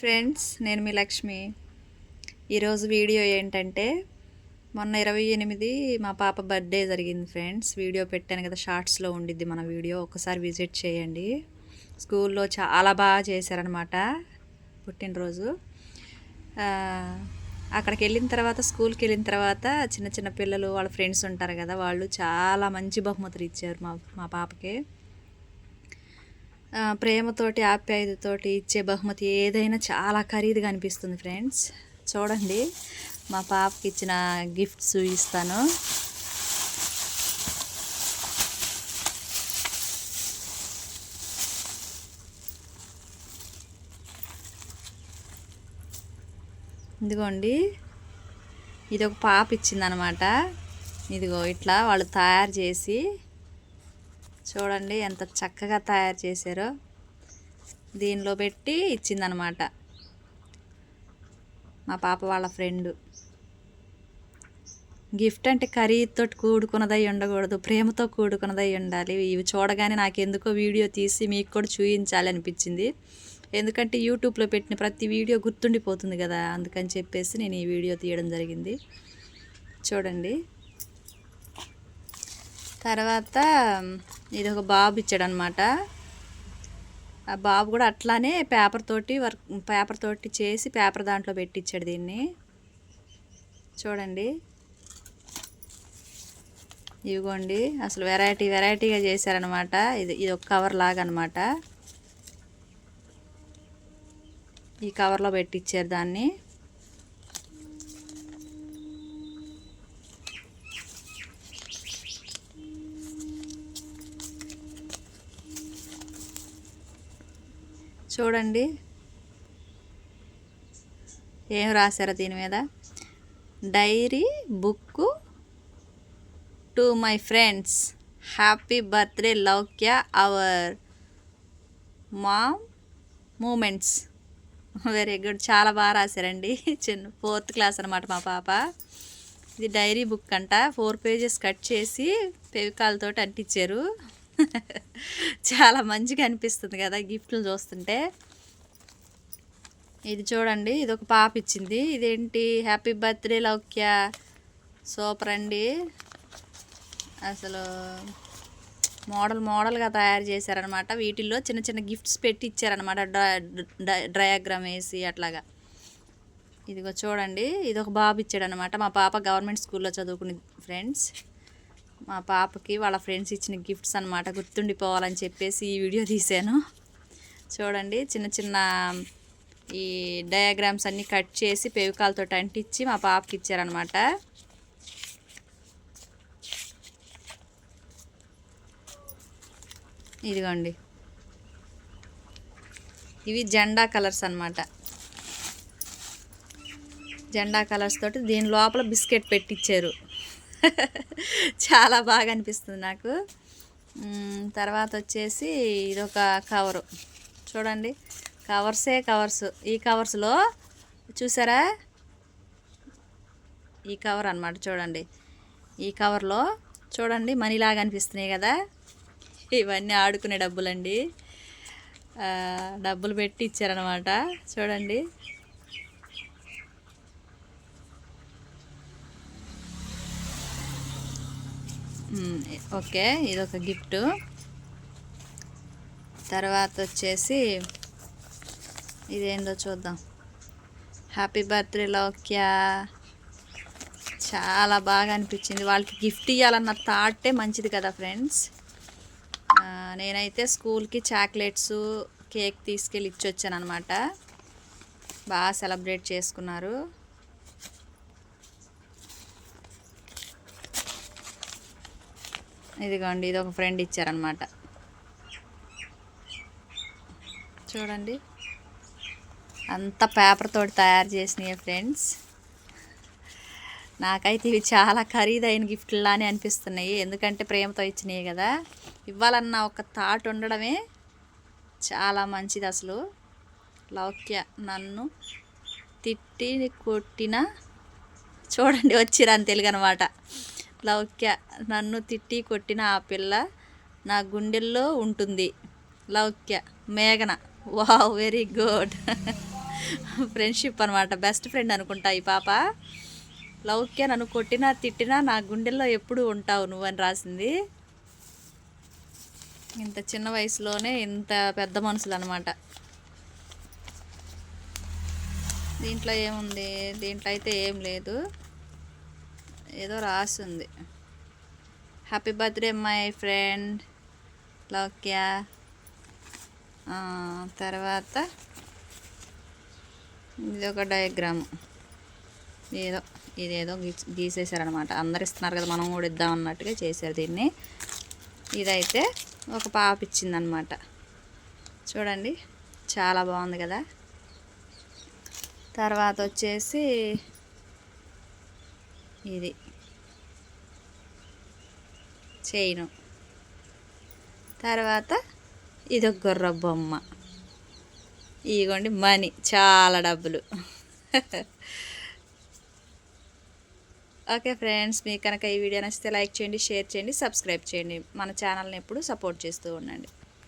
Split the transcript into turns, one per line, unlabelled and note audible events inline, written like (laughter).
friends నేను మీ లక్ష్మి ఈరోజు video ఏంటంటే మొన్న ఇరవై ఎనిమిది మా పాప బర్త్డే జరిగింది ఫ్రెండ్స్ వీడియో పెట్టాను కదా షార్ట్స్లో ఉండిద్ది మన వీడియో ఒకసారి విజిట్ చేయండి స్కూల్లో చాలా బాగా చేశారనమాట పుట్టినరోజు అక్కడికి వెళ్ళిన తర్వాత స్కూల్కి వెళ్ళిన తర్వాత చిన్న చిన్న పిల్లలు వాళ్ళ ఫ్రెండ్స్ ఉంటారు కదా వాళ్ళు చాలా మంచి బహుమతులు ఇచ్చారు మా మా పాపకి ప్రేమతోటి ఆప్యాయతతోటి ఇచ్చే బహుమతి ఏదైనా చాలా ఖరీదుగా అనిపిస్తుంది ఫ్రెండ్స్ చూడండి మా పాపకి ఇచ్చిన గిఫ్ట్ చూపిస్తాను ఇదిగోండి ఇది ఒక పాప ఇచ్చిందనమాట ఇదిగో ఇట్లా వాళ్ళు తయారు చేసి చూడండి ఎంత చక్కగా తయారు చేశారో దీనిలో పెట్టి ఇచ్చిందనమాట మా పాప వాళ్ళ ఫ్రెండ్ గిఫ్ట్ అంటే కర్రీతో కూడుకున్నదై ఉండకూడదు ప్రేమతో కూడుకున్నదై ఉండాలి ఇవి చూడగానే నాకు ఎందుకో వీడియో తీసి మీకు కూడా చూపించాలి అనిపించింది ఎందుకంటే యూట్యూబ్లో పెట్టిన ప్రతి వీడియో గుర్తుండిపోతుంది కదా అందుకని చెప్పేసి నేను ఈ వీడియో తీయడం జరిగింది చూడండి తర్వాత ఇది ఒక బాబు ఇచ్చాడనమాట ఆ బాబు కూడా అట్లానే పేపర్ తోటి వర్క్ పేపర్ తోటి చేసి పేపర్ దాంట్లో పెట్టించాడు దీన్ని చూడండి ఇవిగోండి అసలు వెరైటీ వెరైటీగా చేశారనమాట ఇది ఇది ఒక కవర్ లాగా అనమాట ఈ కవర్లో పెట్టించారు దాన్ని చూడండి ఏం రాశారా దీని మీద diary book to my friends happy birthday Loukya our mom moments very good చాలా బాగా రాశారండి చిన్న ఫోర్త్ క్లాస్ అనమాట మా పాప ఇది డైరీ బుక్ అంట ఫోర్ పేజెస్ కట్ చేసి పెవికాలతో అంటించారు (laughs) చాలా మంచిగా అనిపిస్తుంది కదా గిఫ్ట్లు చూస్తుంటే ఇది చూడండి ఇది ఒక పాప ఇచ్చింది ఇదేంటి హ్యాపీ బర్త్డే లౌక్య సూపర్ అండి అసలు మోడల్ మోడల్గా తయారు చేశారనమాట వీటిల్లో చిన్న చిన్న గిఫ్ట్స్ పెట్టి ఇచ్చారనమాట డయాగ్రామ్ వేసి అట్లాగా ఇదిగో చూడండి ఇది ఒక బాబు ఇచ్చాడనమాట మా పాప గవర్నమెంట్ స్కూల్లో చదువుకుని ఫ్రెండ్స్ మా పాపకి వాళ్ళ ఫ్రెండ్స్ ఇచ్చిన గిఫ్ట్స్ అనమాట గుర్తుండిపోవాలని చెప్పేసి ఈ వీడియో తీశాను చూడండి చిన్న చిన్న ఈ డయాగ్రామ్స్ అన్నీ కట్ చేసి పెవికాలతో అంటించి మా పాపకి ఇచ్చారనమాట ఇదిగోండి ఇవి జెండా కలర్స్ అనమాట జెండా కలర్స్ తోటి దీని లోపల బిస్కెట్ పెట్టించారు చాలా బాగా అనిపిస్తుంది నాకు తర్వాత వచ్చేసి ఇదొక కవరు చూడండి కవర్సే కవర్స్ ఈ కవర్స్లో చూసారా ఈ కవర్ అనమాట చూడండి ఈ కవర్లో చూడండి మనీలాగా అనిపిస్తున్నాయి కదా ఇవన్నీ ఆడుకునే డబ్బులండి డబ్బులు పెట్టి ఇచ్చారనమాట చూడండి ఓకే ఇది ఒక గిఫ్ట్ తర్వాత వచ్చేసి ఇదేందో చూద్దాం హ్యాపీ బర్త్డే లోక్యా చాలా బాగా అనిపించింది వాళ్ళకి గిఫ్ట్ ఇవ్వాలన్న థాటే మంచిది కదా ఫ్రెండ్స్ నేనైతే స్కూల్కి చాక్లెట్స్ కేక్ తీసుకెళ్ళి ఇచ్చొచ్చాను అనమాట బాగా సెలబ్రేట్ చేసుకున్నారు ఇదిగోండి ఇది ఒక ఫ్రెండ్ ఇచ్చారనమాట చూడండి అంత పేపర్ తోటి తయారు చేసినాయి ఫ్రెండ్స్ నాకైతే ఇవి చాలా ఖరీదైన గిఫ్ట్లానే అనిపిస్తున్నాయి ఎందుకంటే ప్రేమతో ఇచ్చినాయి కదా ఇవ్వాలన్న ఒక థాట్ ఉండడమే చాలా మంచిది అసలు లౌక్య నన్ను తిట్టి కొట్టిన చూడండి వచ్చిరాని తెలుగు అనమాట లౌక్య నన్ను తిట్టి కొట్టిన ఆ పిల్ల నా గుండెల్లో ఉంటుంది లౌక్య మేఘన వావ్ వెరీ గుడ్ ఫ్రెండ్షిప్ అనమాట బెస్ట్ ఫ్రెండ్ అనుకుంటా ఈ పాప లౌక్య నన్ను కొట్టినా తిట్టినా నా గుండెల్లో ఎప్పుడు ఉంటావు నువ్వు అని రాసింది ఇంత చిన్న వయసులోనే ఇంత పెద్ద మనుషులు అనమాట దీంట్లో ఏముంది దీంట్లో అయితే ఏం లేదు ఏదో రాస్తుంది happy birthday my friend Loukya తర్వాత ఇది ఒక డయాగ్రామ్ ఏదో ఇదేదో గీ గీసేసారనమాట అందరు ఇస్తున్నారు కదా మనం కూడా ఇద్దాం అన్నట్టుగా చేశారు దీన్ని ఇదైతే ఒక పాప ఇచ్చిందనమాట చూడండి చాలా బాగుంది కదా తర్వాత వచ్చేసి ఇది చైను తర్వాత ఇది ఒక గుర్ర బొమ్మ ఇదిగోండి మనీ చాలా డబ్బులు ఓకే ఫ్రెండ్స్ మీకు కనుక ఈ వీడియో నచ్చితే లైక్ చేయండి షేర్ చేయండి సబ్స్క్రైబ్ చేయండి మన ఛానల్ని ఎప్పుడు సపోర్ట్ చేస్తూ ఉండండి